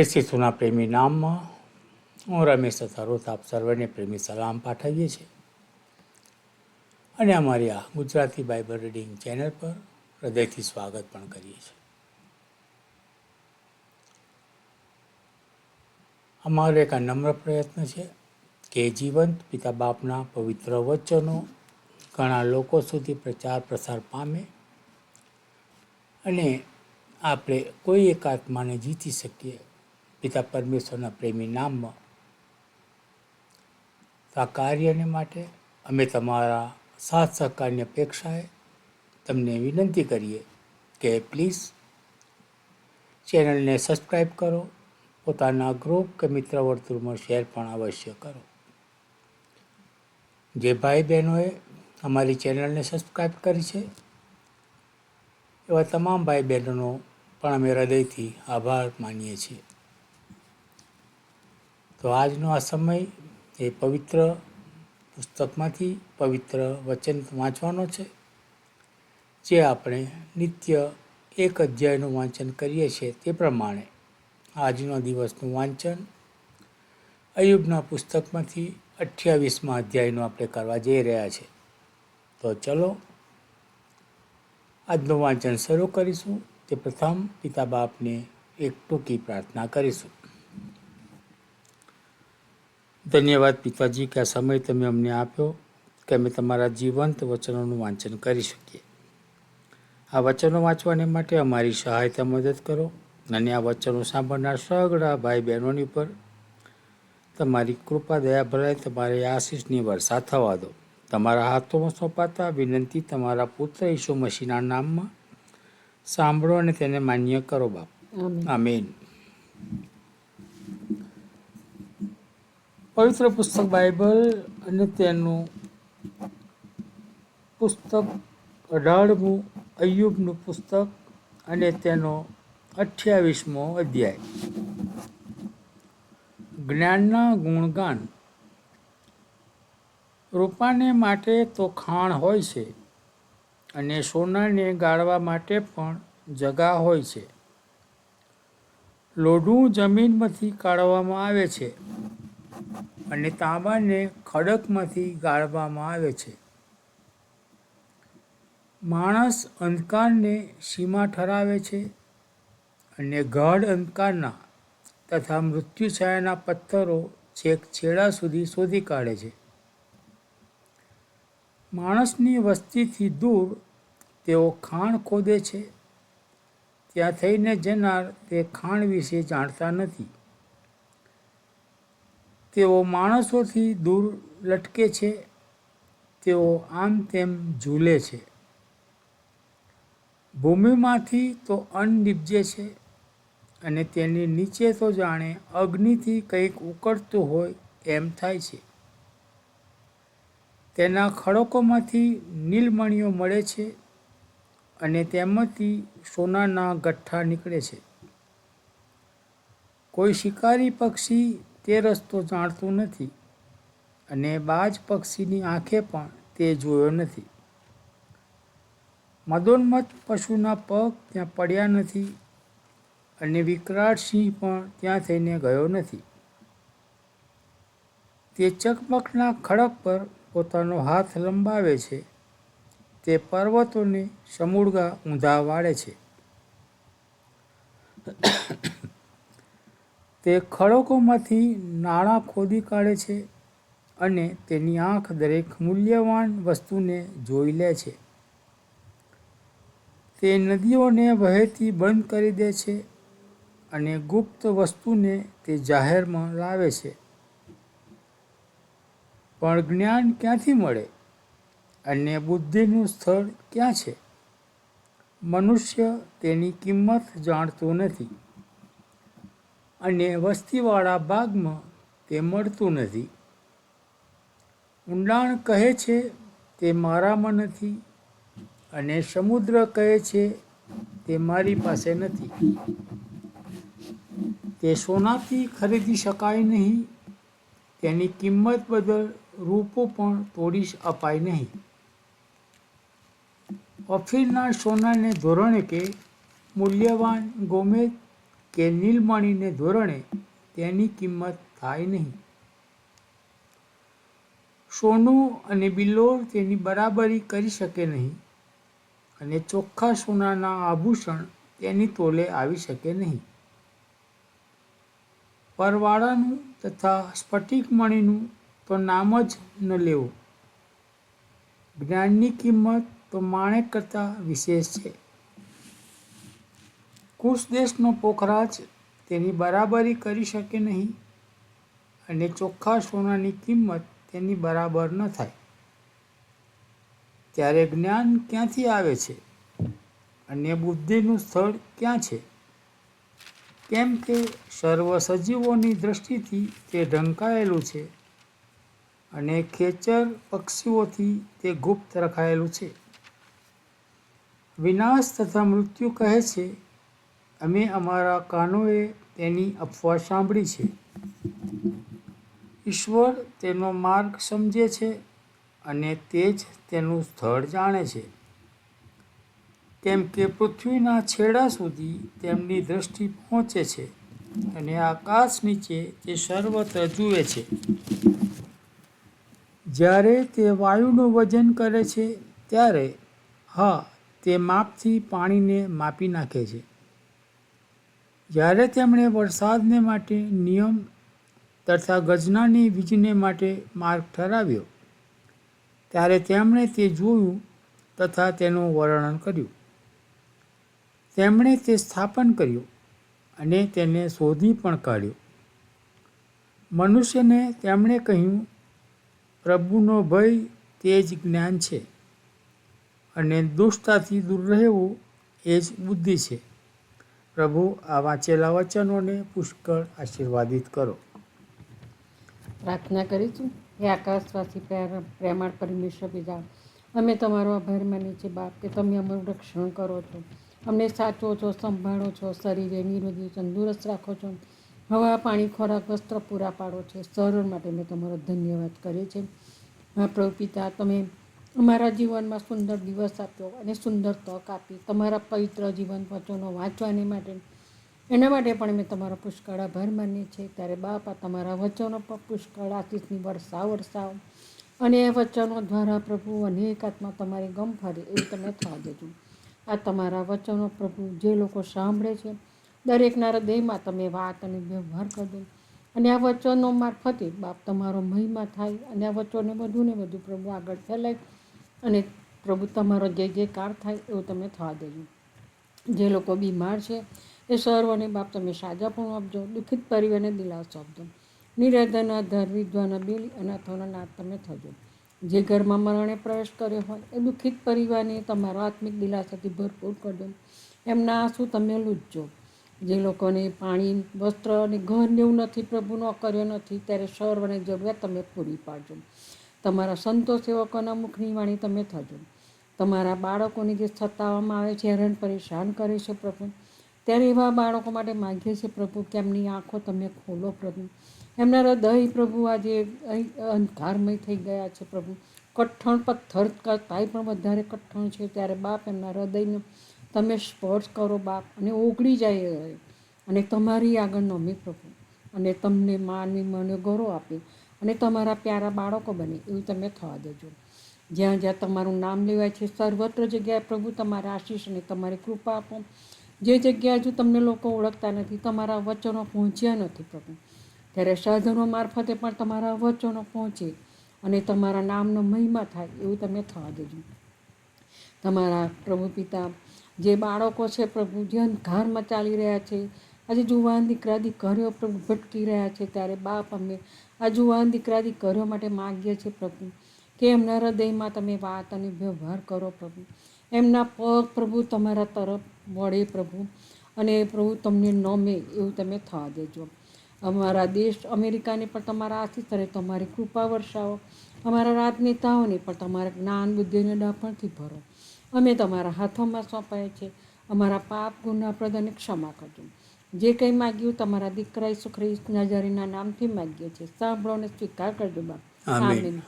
સુના પ્રેમી નામમાં હું રમેશ તથા આપ સર્વને પ્રેમી સલામ પાઠવીએ છીએ. અને અમારી આ ગુજરાતી બાઇબલ રીડિંગ ચેનલ પર હૃદયથી સ્વાગત પણ કરીએ છીએ. અમારો એક નમ્ર પ્રયત્ન છે કે જીવંત પિતા બાપના પવિત્ર વચનો ઘણા લોકો સુધી પ્રચાર પ્રસાર પામે અને આપણે કોઈ એક આત્માને જીતી શકીએ. પિતા પરમેશ્વરના પ્રેમી નામમાં. તો આ કાર્યને માટે અમે તમારા સાથ સહકારની અપેક્ષાએ તમને વિનંતી કરીએ કે પ્લીઝ ચેનલને સબસ્ક્રાઈબ કરો, પોતાના ગ્રુપ કે મિત્ર વર્તુળમાં શેર પણ અવશ્ય કરો. જે ભાઈ બહેનોએ અમારી ચેનલને સબસ્ક્રાઈબ કરી છે, એવા તમામ ભાઈ બહેનોનો પણ અમે હૃદયથી આભાર માનીએ છીએ. તો આજનો આ સમય એ પવિત્ર પુસ્તકમાંથી પવિત્ર વચન વાંચવાનો છે, જે આપણે નિત્ય એક અધ્યાયનું વાંચન કરીએ છીએ તે પ્રમાણે. આજનો દિવસનું વાંચન અયુબના પુસ્તકમાંથી અઠ્યાવીસમાં અધ્યાયનું આપણે કરવા જઈ રહ્યા છે. તો ચલો, આજનું વાંચન શરૂ કરીશું. તે પ્રથમ, પિતા બાપને એક ટૂંકી પ્રાર્થના કરીશું. ધન્યવાદ પિતાજી કે આ સમય તમે અમને આપ્યો કે અમે તમારા જીવંત વચનોનું વાંચન કરી શકીએ. આ વચનો વાંચવાને માટે અમારી સહાયતા મદદ કરો અને આ વચનો સાંભળનાર સગડા ભાઈ બહેનોની પર તમારી કૃપા દયા ભરાય તમારી આશીષની વરસાદ થવા દો. તમારા હાથોમાં સોંપાતા વિનંતી તમારા પુત્ર ઈસુ મસીના નામમાં સાંભળો અને તેને માન્ય કરો બાપ. આમીન. પવિત્ર પુસ્તક બાઇબલ અને તેનું પુસ્તક અઢારમું અયુબનું પુસ્તક અને તેનો અઠ્યાવીસમો અધ્યાય. જ્ઞાનના ગુણગાન. રૂપાને માટે તો ખાણ હોય છે અને સોનાને ગાળવા માટે પણ જગા હોય છે. લોઢું જમીનમાંથી કાઢવામાં આવે છે. અને તાંબાને ખડકમાંથી ગાળવામાં આવે છે. માણસ અંધકારને સીમા ઠરાવે છે અને ગાઢ અંધકારના તથા મૃત્યુછાયાના પથ્થરો છેક છેડા સુધી શોધી કાઢે છે. માણસની વસ્તીથી દૂર તેઓ ખાણ ખોદે છે. ત્યાં થઈને જનાર તે ખાણ વિશે જાણતા નથી. તેઓ માણસોથી દૂર લટકે છે, તેઓ આમ તેમ ઝૂલે છે. ભૂમિમાંથી તો અન્ન નીપજે છે અને તેની નીચે તો જાણે અગ્નિથી કંઈક ઉકળતું હોય એમ થાય છે. તેના ખડકોમાંથી નીલમણીઓ મળે છે અને તેમાંથી સોનાના ગઠ્ઠા નીકળે છે. કોઈ શિકારી પક્ષી તે રસ્તો જાણતું નથી અને બાજ પક્ષીની આંખે પણ તે જોયો નથી. મદોન્મત પશુના પગ ત્યાં પડ્યા નથી અને વિકરાળ સિંહ પણ ત્યાં થઈને ગયો નથી. તે ચકમકના ખડક પર પોતાનો હાથ લંબાવે છે. તે પર્વતોને સમૂળગા ઊંધા વાળે છે. તે ખડકોમાંથી નાણાં ખોદી કાઢે છે અને તેની આંખ દરેક મૂલ્યવાન વસ્તુને જોઈ લે છે. તે નદીઓને વહેતી બંધ કરી દે છે અને ગુપ્ત વસ્તુને તે જાહેરમાં લાવે છે. પણ જ્ઞાન ક્યાંથી મળે અને બુદ્ધિનું સ્થળ ક્યાં છે? મનુષ્ય તેની કિંમત જાણતો નથી. અને વસ્તીવાળા ભાગમાં તે મળતું નથી. ઊંડાણ કહે છે તે મારામાં નથી અને સમુદ્ર કહે છે તે મારી પાસે નથી. તે સોનાથી ખરીદી શકાય નહીં, તેની કિંમત બદલ રૂપો પણ તોડી અપાય નહીં. ઓફિરના સોનાને ધોરણે કે મૂલ્યવાન ગોમે કે નીલમણીને ધોરણે તેની કિંમત થાય નહીં. સોનું અને બિલ્લોર તેની બરાબરી કરી શકે નહીં અને ચોખ્ખા સોનાના આભૂષણ તેની તોલે આવી શકે નહીં. પરવાળાનું તથા સ્ફટિક મણીનું તો નામ જ ન લેવું. જ્ઞાનની કિંમત તો માણેક કરતાં વિશેષ છે. કુશ દેશનો પોખરાજ તેની બરાબરી કરી શકે નહીં અને ચોખ્ખા સોનાની કિંમત તેની બરાબર ન થાય. ત્યારે જ્ઞાન ક્યાંથી આવે છે અને બુદ્ધિનું સ્થળ ક્યાં છે? કેમ કે સર્વ સજીવોની દ્રષ્ટિથી તે ઢંકાયેલું છે અને ખેચર પક્ષીઓથી તે ગુપ્ત રખાયેલું છે. વિનાશ તથા મૃત્યુ કહે છે અમે અમારા કાનોએ તેની અફવા સાંભળી છે. ઈશ્વર તેનો માર્ગ સમજે છે અને તે જ તેનું સ્થળ જાણે છે. કેમ કે પૃથ્વીના છેડા સુધી તેમની દ્રષ્ટિ પહોંચે છે અને આકાશ નીચે તે સર્વત્ર જુએ છે. જ્યારે તે વાયુનું વજન કરે છે, ત્યારે હા, તે માપથી પાણીને માપી નાખે છે. જ્યારે તેમણે વરસાદને માટે નિયમ તથા ગજનાની વીજને માટે માર્ગ ઠરાવ્યો, ત્યારે તેમણે તે જોયું તથા તેનું વર્ણન કર્યું. તેમણે તે સ્થાપન કર્યું અને તેને શોધી પણ કાઢ્યો. મનુષ્યને તેમણે કહ્યું, પ્રભુનો ભય તે જ જ્ઞાન છે અને દુષ્ટતાથી દૂર રહેવું એ જ બુદ્ધિ છે. પ્રભુ, આ વાંચેલા વચનોને પુષ્કળ આશીર્વાદિત કરો. પ્રાર્થના કરીશું. હે આકાશવાસી પ્રેમાળ પરમેશ્વર પિતા અમે તમારો આભાર માનીએ છીએ બાપ, કે તમે અમારું રક્ષણ કરો છો. અમને સાચવો છો, સંભાળો છો, શરીરે નિરોગી, તંદુરસ્ત રાખો છો. હવા, પાણી, ખોરાક, વસ્ત્ર પૂરા પાડો છે. સર્વ માટે મેં તમારો ધન્યવાદ કરીએ છીએ. હા પ્રભુ પિતા, તમે અમારા જીવનમાં સુંદર દિવસ આપ્યો અને સુંદર તક આપી. તમારા પવિત્ર જીવન વચનો વાંચવાની માટે. એના માટે પણ અમે તમારો પુષ્કળ આભાર માનીએ છીએ. ત્યારે બાપા તમારા વચનો પર પુષ્કળ આશીષની વર્ષા વરસાવ. અને એ વચનો દ્વારા પ્રભુ અનેક આત્મા તમારી ગમ ફરે એવું તમે થવા દેજો. આ તમારા વચનો પ્રભુ જે લોકો સાંભળે છે, દરેકના હૃદયમાં તમે વાત અને વ્યવહાર કરજો. અને આ વચનો મારફતે બાપ, તમારો મહિમા થાય અને આ વચનો વધુ ને વધુ પ્રભુ આગળ ફેલાય. અને પ્રભુ તમારો જે જે કાર થાય એવું તમે થવા દેજો. જે લોકો બીમાર છે, એ સર્વને બાપ તમે સાજાપણું આપજો, દુઃખિત પરિવારને દિલાસો આપજો. નિરાધાના ધર વિધવાના બિલ અનાથોના નાથ તમે થજો. જે ઘરમાં મરણે પ્રવેશ કર્યો હોય, એ દુઃખિત પરિવારને તમારો આત્મિક દિલાસાથી ભરપૂર કરજો. એમના આંસુ તમે લૂંટજો. જે લોકોને પાણી, વસ્ત્ર અને ઘર એવું નથી પ્રભુનો કર્યો નથી, ત્યારે સર્વને જરૂરિયાત તમે પૂરી પાડજો. તમારા સંતો સેવકોના મુખની વાણી તમે થજો. તમારા બાળકોને જે સતાવવામાં આવે છે હેરાન પરેશાન કરે છે પ્રભુ. ત્યારે એવા બાળકો માટે માગીએ છીએ પ્રભુ કે એમની આંખો તમે ખોલો પ્રભુ. એમના હૃદય પ્રભુ આજે અંધકારમય થઈ ગયા છે પ્રભુ. કઠણ પથ્થર કરતાંય પણ વધારે કઠણ છે ત્યારે બાપ એમના હૃદયને તમે સ્પર્શ કરો બાપ અને ઓગળી જાય અને તમારી આગળ નમે પ્રભુ. અને તમને માનવી મને ગૌરવ આપે. અને તમારા પ્યારા બાળકો બને, એવું તમે થવા દેજો. જ્યાં જ્યાં તમારું નામ લેવાય છે, સર્વત્ર જગ્યાએ પ્રભુ તમારા આશીષ અને તમારી કૃપા આપો. જે જગ્યાએ હજુ તમને લોકો ઓળખતા નથી, તમારા વચનો પહોંચ્યા નથી પ્રભુ. ત્યારે સાધનો મારફતે પણ તમારા વચનો પહોંચે અને તમારા નામનો મહિમા થાય, એવું તમે થવા દેજો. તમારા પ્રભુ પિતા, જે બાળકો છે પ્રભુ જે અંધકારમાં ચાલી રહ્યા છે આજે જુવાન દીકરા દીકરીઓ પ્રભુ ભટકી રહ્યા છે ત્યારે બાપ અમે આ જુવાન દીકરા દીકરીઓ માટે માગીએ છીએ પ્રભુ, કે એમના હૃદયમાં તમે વાત અને વ્યવહાર કરો, પ્રભુ. એમના પગ પ્રભુ તમારા તરફ વળે, પ્રભુ, અને પ્રભુ તમને નમે એવું તમે થવા દેજો. અમારા દેશ અમેરિકાને પણ તમારા આથી કરે તમારી કૃપા વર્ષાવો. અમારા રાજનેતાઓને પણ તમારા જ્ઞાન, બુદ્ધિને ડાપણથી ભરો. અમે તમારા હાથોમાં સોંપાય છે. અમારા પાપ ગુના પ્રદાને ક્ષમા કરજો. જે કંઈ માગ્યું તમારા દીકરા ઈસુ ખ્રિસ્ત નજરીના નામથી માગીએ છીએ સાંભળો ને સ્વીકાર કરજો બાપ. આમીન.